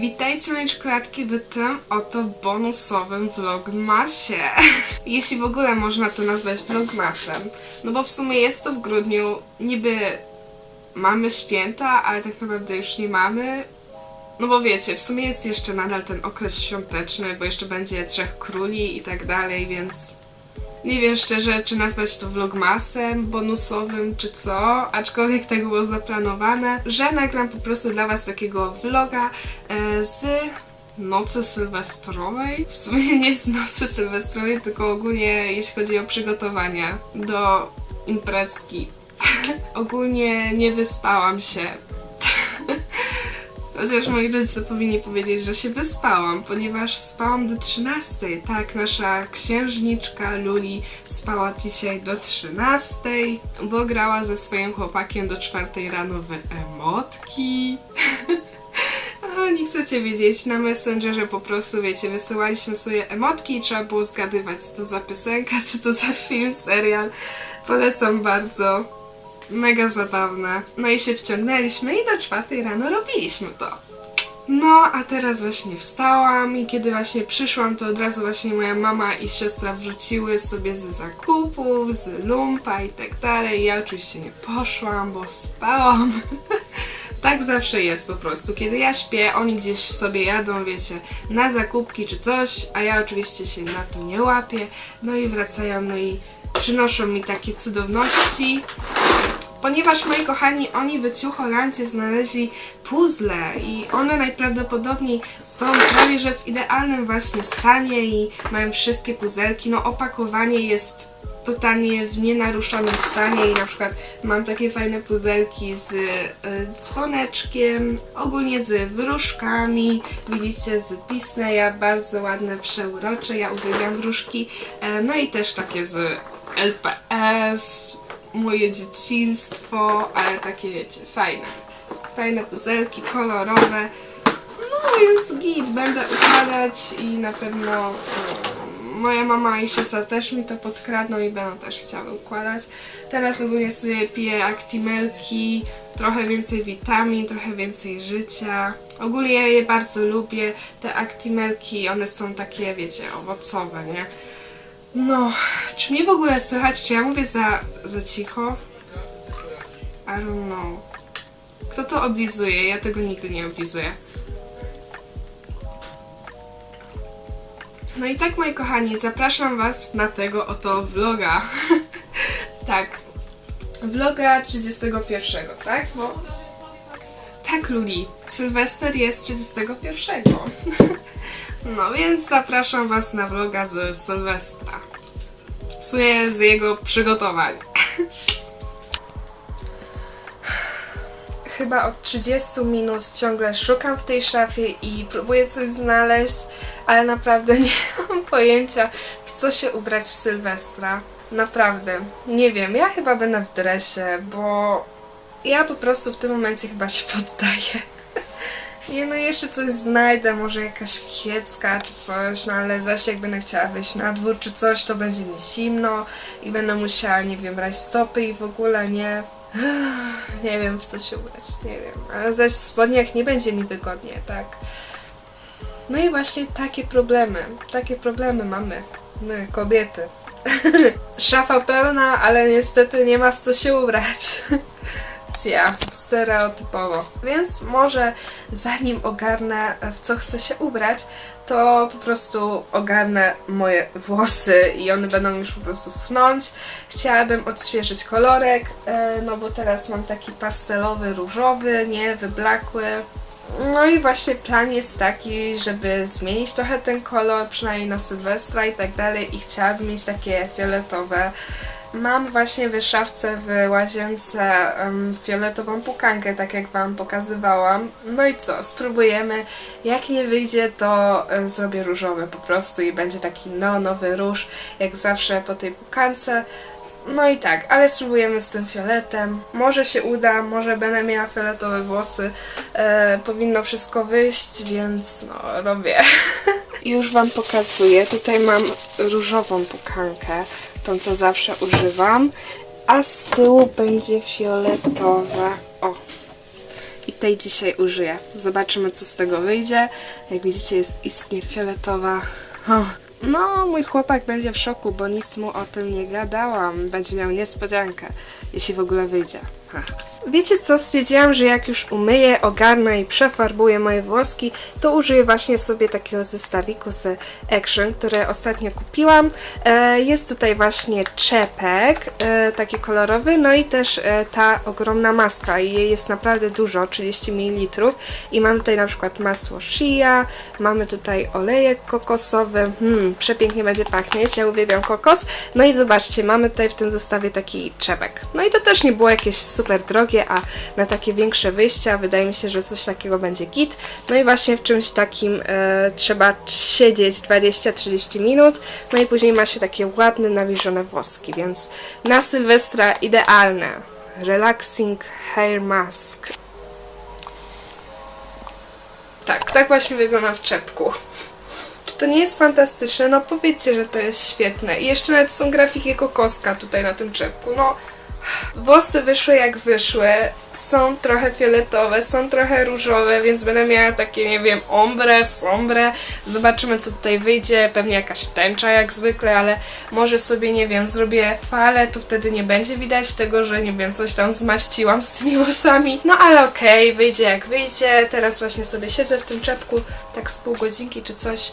Witajcie moje czekoladki w tym oto bonusowym vlogmasie. Jeśli w ogóle można to nazwać vlogmasem. No bo w sumie jest to w grudniu, niby mamy święta, ale tak naprawdę już nie mamy. No bo wiecie, w sumie jest jeszcze nadal ten okres świąteczny, bo jeszcze będzie Trzech Króli i tak dalej, więc nie wiem szczerze, czy nazwać to vlogmasem bonusowym, czy co, aczkolwiek tak było zaplanowane, że nagram po prostu dla Was takiego vloga e, z nocy sylwestrowej. W sumie nie z nocy sylwestrowej, tylko ogólnie jeśli chodzi o przygotowania do imprezki. ogólnie nie wyspałam się. Chociaż moi rodzice powinni powiedzieć, że się wyspałam, ponieważ spałam do 13. Tak, nasza księżniczka Luli spała dzisiaj do 13, bo grała ze swoim chłopakiem do 4 rano w emotki. A, nie chcecie wiedzieć, na Messengerze po prostu, wiecie, wysyłaliśmy sobie emotki i trzeba było zgadywać, co to za piosenka, co to za film, serial. Polecam bardzo. Mega zabawne. No i się wciągnęliśmy i do czwartej rano robiliśmy to. No, a teraz właśnie wstałam i kiedy właśnie przyszłam, to od razu właśnie moja mama i siostra wrzuciły sobie z zakupów, z lumpa i tak dalej. Ja oczywiście nie poszłam, bo spałam. tak zawsze jest po prostu. Kiedy ja śpię, oni gdzieś sobie jadą, wiecie, na zakupki czy coś, a ja oczywiście się na to nie łapię. No i wracają, no i przynoszą mi takie cudowności. Ponieważ moi kochani, oni w Ciucholandzie znaleźli puzzle i one najprawdopodobniej są prawie że w idealnym właśnie stanie i mają wszystkie puzelki. No opakowanie jest totalnie w nienaruszonym stanie i na przykład mam takie fajne puzelki z y, dzwoneczkiem, ogólnie z wróżkami, widzicie z Disneya, bardzo ładne, przeurocze, ja uwielbiam wróżki, e, no i też takie z LPS, moje dzieciństwo, ale takie wiecie, fajne. Fajne puzelki, kolorowe. No więc git, będę układać i na pewno um, moja mama i siostra też mi to podkradną i będą też chciały układać. Teraz ogólnie sobie piję aktimelki, trochę więcej witamin, trochę więcej życia. Ogólnie ja je bardzo lubię, te aktimelki, one są takie, wiecie, owocowe, nie? No, czy mnie w ogóle słychać? Czy ja mówię za, za cicho? I don't know. Kto to oblizuje? Ja tego nigdy nie oblizuję. No i tak, moi kochani, zapraszam Was na tego oto vloga. tak. Vloga 31, tak? Bo... Tak, Luli. Sylwester jest 31. No więc zapraszam Was na vloga z Sylwestra. W sumie z jego przygotowań. Chyba od 30 minut ciągle szukam w tej szafie i próbuję coś znaleźć, ale naprawdę nie mam pojęcia w co się ubrać w Sylwestra. Naprawdę. Nie wiem, ja chyba będę w dresie, bo ja po prostu w tym momencie chyba się poddaję. Nie no, jeszcze coś znajdę, może jakaś kiecka czy coś, no ale zaś jak będę chciała wyjść na dwór czy coś, to będzie mi zimno i będę musiała, nie wiem, brać stopy i w ogóle nie. Nie wiem w co się ubrać, nie wiem. Ale zaś w spodniach nie będzie mi wygodnie, tak. No i właśnie takie problemy, takie problemy mamy, my kobiety. Szafa pełna, ale niestety nie ma w co się ubrać. stereotypowo. Więc może zanim ogarnę w co chcę się ubrać, to po prostu ogarnę moje włosy i one będą już po prostu schnąć. Chciałabym odświeżyć kolorek, e, no bo teraz mam taki pastelowy, różowy, nie, wyblakły. No i właśnie plan jest taki, żeby zmienić trochę ten kolor, przynajmniej na Sylwestra i tak dalej i chciałabym mieć takie fioletowe Mam właśnie w szafce w łazience um, fioletową pukankę, tak jak Wam pokazywałam. No i co, spróbujemy. Jak nie wyjdzie, to um, zrobię różowy po prostu i będzie taki neonowy róż, jak zawsze po tej pukance. No i tak, ale spróbujemy z tym fioletem. Może się uda, może będę miała fioletowe włosy. E, powinno wszystko wyjść, więc no, robię. Już Wam pokazuję. Tutaj mam różową pukankę tą co zawsze używam. a z tyłu będzie fioletowa. O, i tej dzisiaj użyję. Zobaczymy, co z tego wyjdzie. Jak widzicie, jest istnie fioletowa. O. No, mój chłopak będzie w szoku, bo nic mu o tym nie gadałam. Będzie miał niespodziankę, jeśli w ogóle wyjdzie. Ha. Wiecie co? Stwierdziłam, że jak już umyję, ogarnę i przefarbuję moje włoski, to użyję właśnie sobie takiego zestawiku z Action, które ostatnio kupiłam. E, jest tutaj właśnie czepek, e, taki kolorowy, no i też e, ta ogromna maska. I jej jest naprawdę dużo, 30 ml. I mam tutaj na przykład masło shea, mamy tutaj olejek kokosowy. Hmm, przepięknie będzie pachnieć, ja uwielbiam kokos. No i zobaczcie, mamy tutaj w tym zestawie taki czepek. No i to też nie było jakieś super drogie, a na takie większe wyjścia wydaje mi się, że coś takiego będzie git. No i właśnie w czymś takim e, trzeba siedzieć 20-30 minut, no i później ma się takie ładne, nawilżone włoski, więc na Sylwestra idealne. Relaxing Hair Mask. Tak, tak właśnie wygląda w czepku. Czy to nie jest fantastyczne? No powiedzcie, że to jest świetne. I jeszcze nawet są grafiki kokoska tutaj na tym czepku. No, Włosy wyszły jak wyszły, są trochę fioletowe, są trochę różowe, więc będę miała takie, nie wiem, ombre, sombre. Zobaczymy, co tutaj wyjdzie. Pewnie jakaś tęcza jak zwykle, ale może sobie, nie wiem, zrobię falę, to wtedy nie będzie widać tego, że, nie wiem, coś tam zmaściłam z tymi włosami. No ale okej, wyjdzie jak wyjdzie. Teraz właśnie sobie siedzę w tym czepku, tak z pół godzinki czy coś.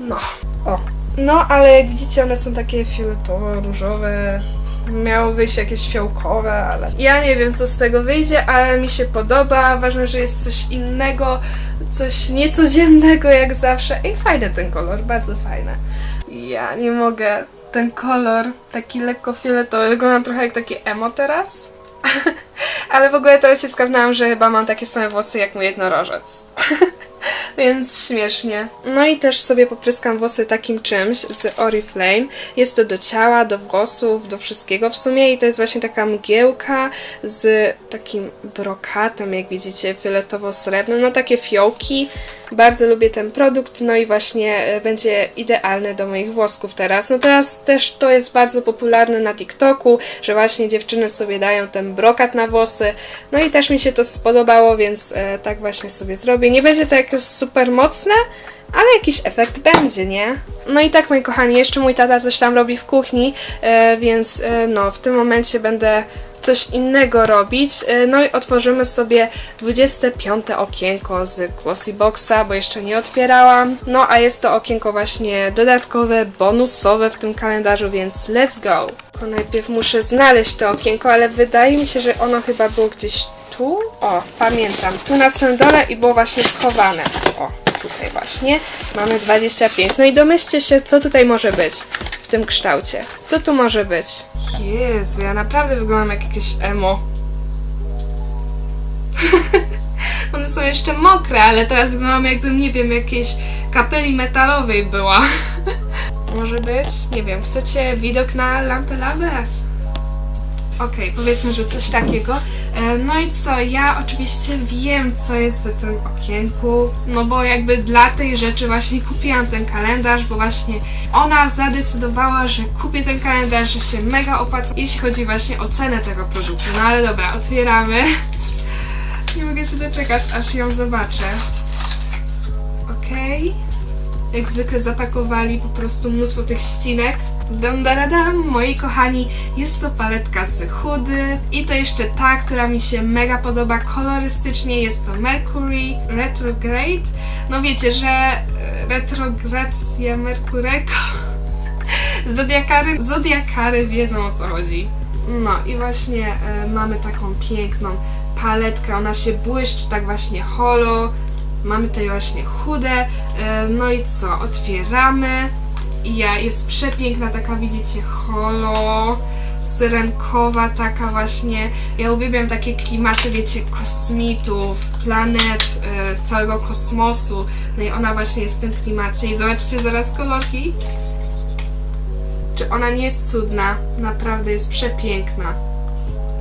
No, o. No, ale jak widzicie, one są takie fioletowe, różowe, miało wyjść jakieś fiołkowe, ale ja nie wiem co z tego wyjdzie, ale mi się podoba. Ważne, że jest coś innego, coś niecodziennego jak zawsze. I fajny ten kolor, bardzo fajny. Ja nie mogę. Ten kolor, taki lekko fioletowy, wygląda trochę jak taki emo teraz. ale w ogóle teraz się skapnęłam, że chyba mam takie same włosy jak mój jednorożec. Więc śmiesznie. No i też sobie popryskam włosy takim czymś z Oriflame. Jest to do ciała, do włosów, do wszystkiego w sumie i to jest właśnie taka mgiełka z takim brokatem, jak widzicie, fioletowo-srebrnym. No takie fiołki. Bardzo lubię ten produkt, no i właśnie e, będzie idealny do moich włosków teraz. No teraz też to jest bardzo popularne na TikToku, że właśnie dziewczyny sobie dają ten brokat na włosy. No i też mi się to spodobało, więc e, tak właśnie sobie zrobię. Nie będzie to jakoś super mocne, ale jakiś efekt będzie, nie? No i tak, moi kochani, jeszcze mój tata coś tam robi w kuchni, e, więc no, w tym momencie będę coś innego robić. E, No i otworzymy sobie 25 okienko z Glossy Boxa, bo jeszcze nie otwierałam. No a jest to okienko właśnie dodatkowe, bonusowe w tym kalendarzu, więc let's go! Tylko najpierw muszę znaleźć to okienko, ale wydaje mi się, że ono chyba było gdzieś tu. O, pamiętam. Tu na samym dole i było właśnie schowane. O, tutaj właśnie. Mamy 25. No i domyślcie się, co tutaj może być w tym kształcie. Co tu może być? Jezu, ja naprawdę wyglądam jak jakieś emo. One są jeszcze mokre, ale teraz wyglądam jakbym, nie wiem, jakiejś kapeli metalowej była. Może być? Nie wiem, chcecie widok na lampę lawę? Okej, powiedzmy, że coś takiego. E, No i co, ja oczywiście wiem, co jest w tym okienku, no bo jakby dla tej rzeczy właśnie kupiłam ten kalendarz, bo właśnie ona zadecydowała, że kupię ten kalendarz, że się mega opłaca, jeśli chodzi właśnie o cenę tego produktu. No ale dobra, otwieramy. Nie mogę się doczekać, aż ją zobaczę. Okej. Jak zwykle zapakowali po prostu mnóstwo tych ścinek. Dam, daradam, moi kochani, jest to paletka z chudy i to jeszcze ta, która mi się mega podoba kolorystycznie, jest to Mercury Retrograde. No wiecie, że e, retrogracja Merkurego Zodiakary, zodiakary wiedzą o co chodzi. No i właśnie e, mamy taką piękną paletkę, ona się błyszczy tak właśnie holo. Mamy tutaj właśnie chude. No i co? Otwieramy. I jest przepiękna taka, widzicie, holo, syrenkowa taka właśnie. Ja uwielbiam takie klimaty, wiecie, kosmitów, planet, e, całego kosmosu. No i ona właśnie jest w tym klimacie. I zobaczcie zaraz kolorki. Czy ona nie jest cudna? Naprawdę jest przepiękna.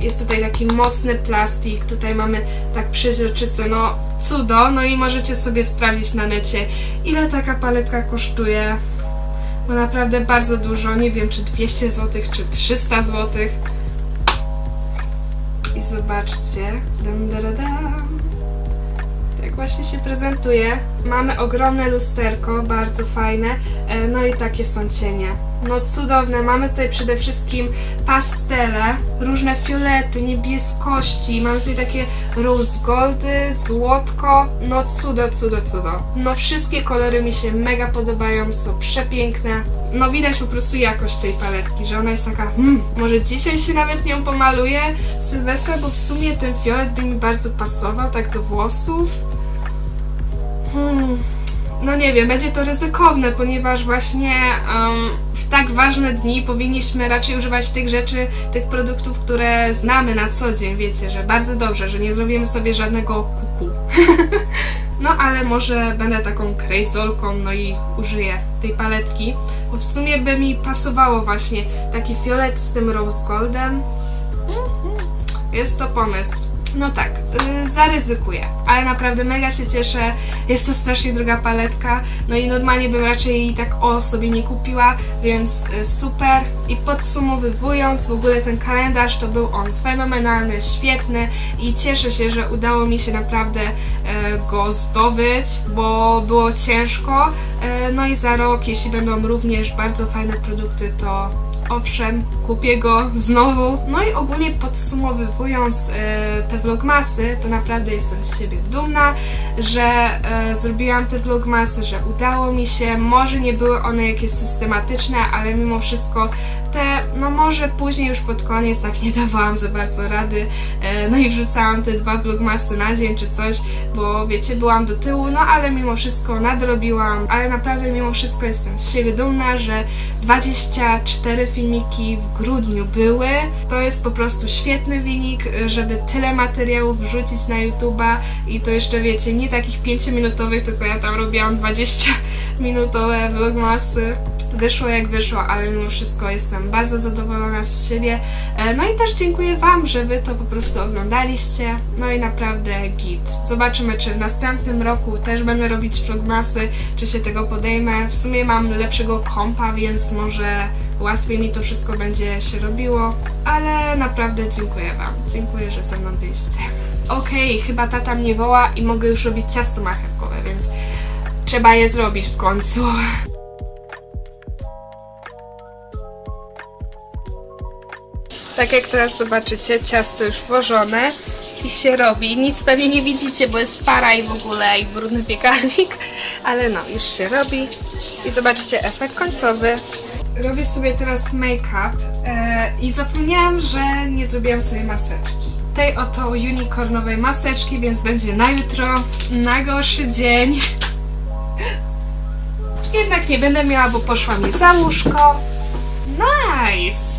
Jest tutaj taki mocny plastik, tutaj mamy tak przeźroczyste, no cudo, no i możecie sobie sprawdzić na necie, ile taka paletka kosztuje. Bo naprawdę bardzo dużo, nie wiem czy 200 zł, czy 300 zł. I zobaczcie. Dam, dam, dam. Tak właśnie się prezentuje. Mamy ogromne lusterko, bardzo fajne. E, No i takie są cienie. No cudowne. Mamy tutaj przede wszystkim pastele, różne fiolety, niebieskości. Mamy tutaj takie rose goldy, złotko. No cudo, cudo, cudo. No wszystkie kolory mi się mega podobają, są przepiękne. No widać po prostu jakość tej paletki, że ona jest taka, hmm, może dzisiaj się nawet nią pomaluję w Sylwestra, bo w sumie ten fiolet by mi bardzo pasował, tak do włosów. Hmm. No nie wiem, będzie to ryzykowne, ponieważ właśnie em, w tak ważne dni powinniśmy raczej używać tych rzeczy, tych produktów, które znamy na co dzień, wiecie, że bardzo dobrze, że nie zrobimy sobie żadnego kuku. no ale może będę taką krejsolką, no i użyję tej paletki, bo w sumie by mi pasowało właśnie taki fiolet z tym rose goldem. Jest to pomysł. No tak, yy, zaryzykuję, ale naprawdę mega się cieszę. Jest to strasznie droga paletka, no i normalnie bym raczej tak o sobie nie kupiła, więc yy, super. I podsumowując, w ogóle ten kalendarz to był on fenomenalny, świetny i cieszę się, że udało mi się naprawdę yy, go zdobyć, bo było ciężko. No i za rok, jeśli będą również bardzo fajne produkty, to owszem, kupię go znowu. No i ogólnie podsumowując e, te vlogmasy, to naprawdę jestem z siebie dumna, że e, zrobiłam te vlogmasy, że udało mi się. Może nie były one jakieś systematyczne, ale mimo wszystko te, no może później już pod koniec tak nie dawałam za bardzo rady. E, no i wrzucałam te dwa vlogmasy na dzień czy coś, bo wiecie, byłam do tyłu, no ale mimo wszystko nadrobiłam, ale naprawdę mimo wszystko jestem z siebie dumna, że 24 filmiki w grudniu były. To jest po prostu świetny wynik, żeby tyle materiałów wrzucić na YouTube'a i to jeszcze wiecie, nie takich 5-minutowych, tylko ja tam robiłam 20-minutowe vlogmasy. Wyszło jak wyszło, ale mimo wszystko jestem bardzo zadowolona z siebie. E, No i też dziękuję Wam, że Wy to po prostu oglądaliście. No i naprawdę git. Zobaczymy, czy w następnym roku też będę robić vlogmasy, czy się tego podejmę. W sumie mam lepszego kompa, więc może łatwiej mi to wszystko będzie się robiło. Ale naprawdę dziękuję Wam. Dziękuję, że ze mną byliście. Okej, chyba tata mnie woła i mogę już robić ciasto marchewkowe, więc trzeba je zrobić w końcu. Tak jak teraz zobaczycie, ciasto już włożone i się robi. Nic pewnie nie widzicie, bo jest para i w ogóle i brudny piekarnik, ale no, już się robi. I zobaczcie efekt końcowy. Robię sobie teraz make-up e, i zapomniałam, że nie zrobiłam sobie maseczki. Tej oto unicornowej maseczki, więc będzie na jutro, na gorszy dzień. Jednak nie będę miała, bo poszła mi za łóżko. Nice!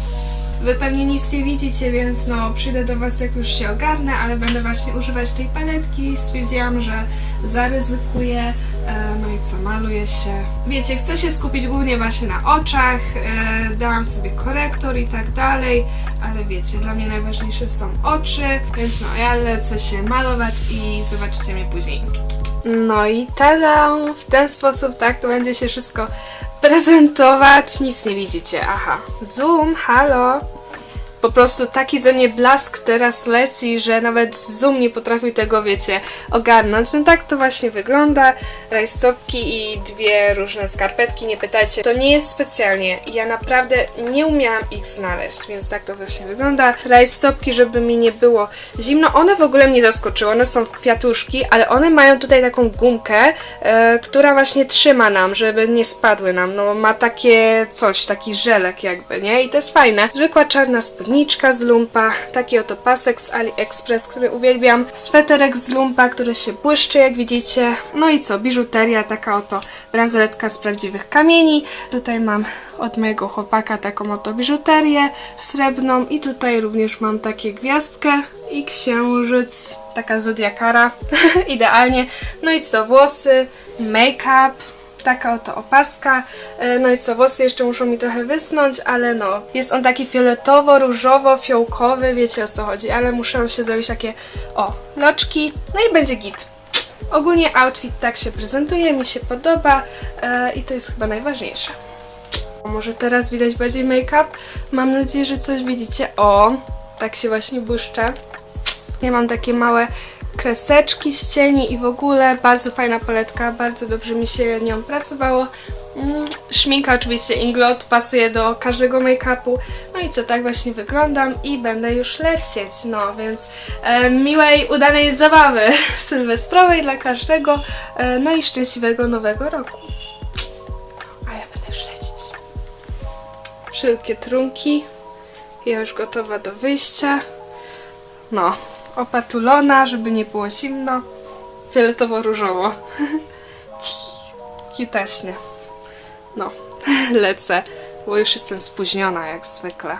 Wy pewnie nic nie widzicie, więc no przyjdę do Was jak już się ogarnę, ale będę właśnie używać tej paletki. Stwierdziłam, że zaryzykuję. E, no i co, maluję się. Wiecie, chcę się skupić głównie właśnie na oczach. E, dałam sobie korektor i tak dalej, ale wiecie, dla mnie najważniejsze są oczy, więc no ja lecę się malować i zobaczycie mnie później. No i tada! W ten sposób tak to będzie się wszystko prezentować. Nic nie widzicie. Aha. Zoom, halo. Po prostu taki ze mnie blask teraz leci, że nawet Zoom nie potrafił tego, wiecie, ogarnąć. No tak to właśnie wygląda. Rajstopki i dwie różne skarpetki, nie pytajcie. To nie jest specjalnie. Ja naprawdę nie umiałam ich znaleźć, więc tak to właśnie wygląda. Rajstopki, żeby mi nie było zimno. One w ogóle mnie zaskoczyły. One są kwiatuszki, ale one mają tutaj taką gumkę, e, która właśnie trzyma nam, żeby nie spadły nam. No ma takie coś, taki żelek jakby, nie? I to jest fajne. Zwykła czarna spódniczka z lumpa, taki oto pasek z AliExpress, który uwielbiam. Sweterek z lumpa, który się błyszczy, jak widzicie. No i co? Biżuteria, taka oto bransoletka z prawdziwych kamieni. Tutaj mam od mojego chłopaka taką oto biżuterię srebrną i tutaj również mam takie gwiazdkę i księżyc, taka zodiakara, idealnie. No i co? Włosy, make-up, taka oto opaska. E, No i co, włosy jeszcze muszą mi trochę wysnąć, ale no, jest on taki fioletowo-różowo-fiołkowy, wiecie o co chodzi, ale muszę się zrobić takie, o, loczki, no i będzie git. Ogólnie outfit tak się prezentuje, mi się podoba e, i to jest chyba najważniejsze. Może teraz widać bardziej make-up? Mam nadzieję, że coś widzicie. O, tak się właśnie błyszczę. Ja mam takie małe kreseczki z cieni i w ogóle bardzo fajna paletka, bardzo dobrze mi się nią pracowało. Mm, Szminka oczywiście Inglot pasuje do każdego make-upu. No i co, tak właśnie wyglądam i będę już lecieć. No więc e, miłej, udanej zabawy sylwestrowej dla każdego. E, no i szczęśliwego nowego roku. A ja będę już lecieć. Wszelkie trunki. Ja już gotowa do wyjścia. No, opatulona, żeby nie było zimno. Fioletowo-różowo. Kitaśnie. No, lecę, bo już jestem spóźniona jak zwykle.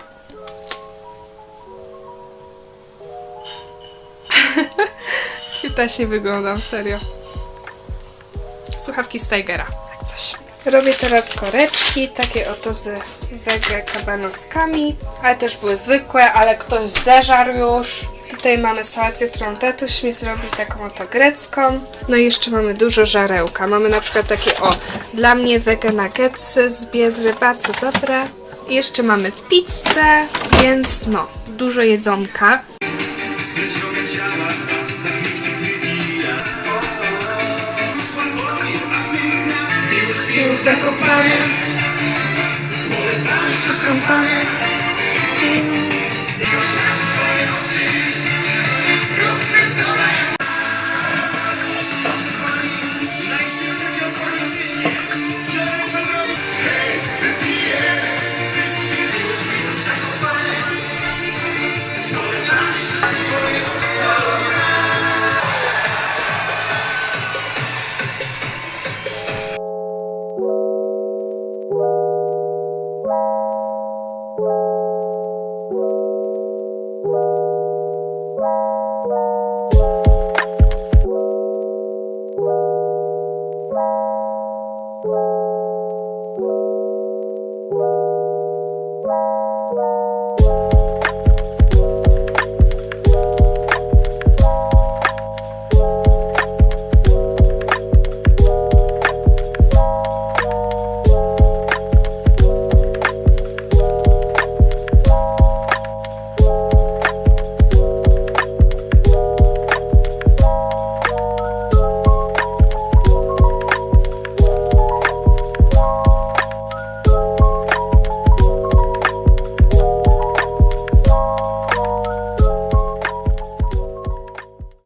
Kitaśnie wyglądam, serio. Słuchawki z Tigera, jak coś. Robię teraz koreczki, takie oto z wege kabanoskami, ale też były zwykłe, ale ktoś zeżarł już. Tutaj mamy sałatkę, którą tatuś mi zrobił, taką oto grecką. No i jeszcze mamy dużo żarełka. Mamy na przykład takie, o, dla mnie wege nuggetsy z Biedry, bardzo dobre. I jeszcze mamy pizzę, więc no, dużo jedzonka. Jest zakopany, jest zakopany. It's alright.